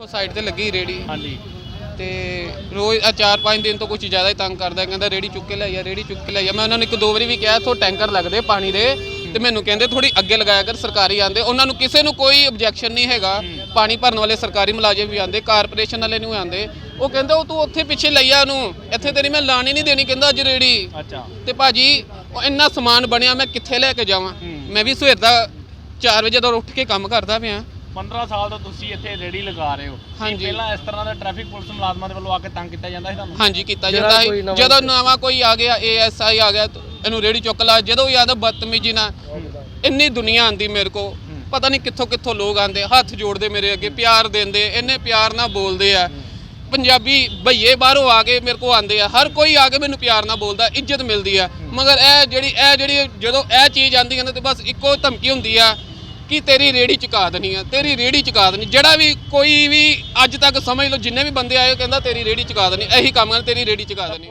ਉਹ ਸਾਈਡ ਤੇ ਲੱਗੀ ਰੇੜੀ। ਹਾਂਜੀ। ਤੇ ਰੋਜ਼ ਆ ਚਾਰ ਪੰਜ ਦਿਨ ਤੋਂ ਕੁਝ ਜ਼ਿਆਦਾ ਹੀ ਤੰਗ ਕਰਦਾ ਕਹਿੰਦਾ ਰੇੜੀ ਚੁੱਕ ਕੇ ਲੈ ਜਾ ਰੇੜੀ ਚੁੱਕ ਕੇ ਲੈ ਜਾ। ਮੈਂ ਉਹਨਾਂ ਨੂੰ ਇੱਕ ਦੋ ਵਾਰੀ ਵੀ ਕਿਹਾ ਇੱਥੋਂ ਟੈਂਕਰ ਲੱਗਦੇ ਪਾਣੀ ਦੇ। ਤੇ ਮੈਨੂੰ ਕਹਿੰਦੇ ਥੋੜੀ ਅੱਗੇ ਲਗਾਇਆ ਕਰ ਸਰਕਾਰੀ ਆਂਦੇ ਉਹਨਾਂ ਨੂੰ ਕਿਸੇ ਨੂੰ ਕੋਈ ਆਬਜੈਕਸ਼ਨ ਨਹੀਂ ਹੈਗਾ। ਪਾਣੀ ਭਰਨ ਵਾਲੇ ਸਰਕਾਰੀ ਮੁਲਾਜ਼ਮ ਵੀ ਆਂਦੇ ਕਾਰਪੋਰੇਸ਼ਨ ਵਾਲੇ ਨੂੰ ਆਂਦੇ ਉਹ ਕਹਿੰਦਾ ਉਹ ਤੂੰ ਉੱਥੇ ਪਿੱਛੇ ਲਈ ਆ ਉਹਨੂੰ। ਇੱਥੇ ਤੇਰੀ ਮੈਂ ਲਾਣੀ ਨਹੀਂ ਦੇਣੀ ਕਹਿੰਦਾ ਅੱਜ ਰੇੜੀ। ਅੱਛਾ। ਤੇ ਭਾਜੀ ਉਹ ਇੰਨਾ ਸਮਾਨ ਬਣਿਆ ਮੈਂ ਕਿੱਥੇ ਲੈ ਕੇ ਜਾਵਾਂ? ਮੈਂ ਵੀ ਸਵੇਰ ਦਾ 4 ਵਜੇ ਤੋਂ ਉੱਠ ਕੇ ਕੰਮ ਕਰਦਾ ਪਿਆ। 15 ਸਾਲ ਤੋਂ ਤੁਸੀਂ ਇੱਥੇ ਰੇੜੀ ਲਗਾ ਰਹੇ ਹੋ। ਕੀ ਹਾਂਜੀ। ਪਹਿਲਾਂ ਇਸ ਤਰ੍ਹਾਂ ਦਾ ਟ੍ਰੈਫਿਕ ਪੁਲਿਸ ਮੁਲਾਜ਼ਮਾਂ ਦੇ ਵੱਲੋਂ ਆ ਕੇ ਤੰਗ ਕੀਤਾ ਜਾਂਦਾ ਸੀ ਤੁਹਾਨੂੰ? ਹਾਂਜੀ ਕੀਤਾ ਜਾਂਦਾ ਹੈ ਜਦੋਂ ਨਵਾਂ ਕੋਈ ਆ ਗਿਆ ਏਐਸਆਈ ਆ ਗਿਆ ਤਾਂ ਇਹਨੂੰ ਰੇੜੀ ਚੁੱਕ ਲਾ। ਜਦੋਂ ਵੀ ਆਦਾ ਬਦਤਮੀਜੀ ਨਾਲ ਇੰਨੀ ਦੁਨੀਆ ਆਂਦੀ ਮੇਰੇ ਕੋ ਪਤਾ ਨਹੀਂ ਕਿੱਥੋਂ ਕਿੱਥੋਂ ਲੋਕ ਆਂਦੇ ਹੱਥ ਜੋੜਦੇ ਮੇਰੇ ਅੱਗੇ ਪਿਆਰ ਦਿੰਦੇ ਇੰਨੇ ਪਿਆਰ ਨਾਲ ਬੋਲਦੇ ਆ। ਪੰਜਾਬੀ ਭਈਏ ਬਾਹਰੋਂ ਆ ਕੇ ਮੇਰੇ ਕੋ ਆਂਦੇ ਆ। ਹਰ ਕੋਈ ਆ ਕੇ ਮੈਨੂੰ ਪਿਆਰ ਨਾਲ ਬੋਲਦਾ ਇੱਜ਼ਤ ਮਿਲਦੀ ਆ। ਮਗਰ ਇਹ ਜਿਹੜੀ ਇਹ ਜਿਹੜੀ ਜਦੋਂ ਇਹ ਚੀਜ਼ ਆਂਦੀ ਹੈ ਨਾ ਤੇ ਬਸ ਇੱਕੋ ਧਮਕੀ ਹੁੰਦੀ ਆ ਕਿ ਤੇਰੀ ਰੇੜੀ ਚੁਕਾ ਦੇਣੀ ਆ, ਤੇਰੀ ਰੇੜੀ ਚੁਕਾ ਦੇਣੀ। ਜਿਹੜਾ ਵੀ ਕੋਈ ਵੀ ਅੱਜ ਤੱਕ ਸਮਝ ਲਓ, ਜਿੰਨੇ ਵੀ ਬੰਦੇ ਆਏ ਉਹ ਕਹਿੰਦਾ ਤੇਰੀ ਰੇੜੀ ਚੁਕਾ ਦੇਣੀ, ਇਹੀ ਕੰਮ ਕਰ ਤੇਰੀ ਰੇੜੀ ਚੁਕਾ ਦੇਣੀ।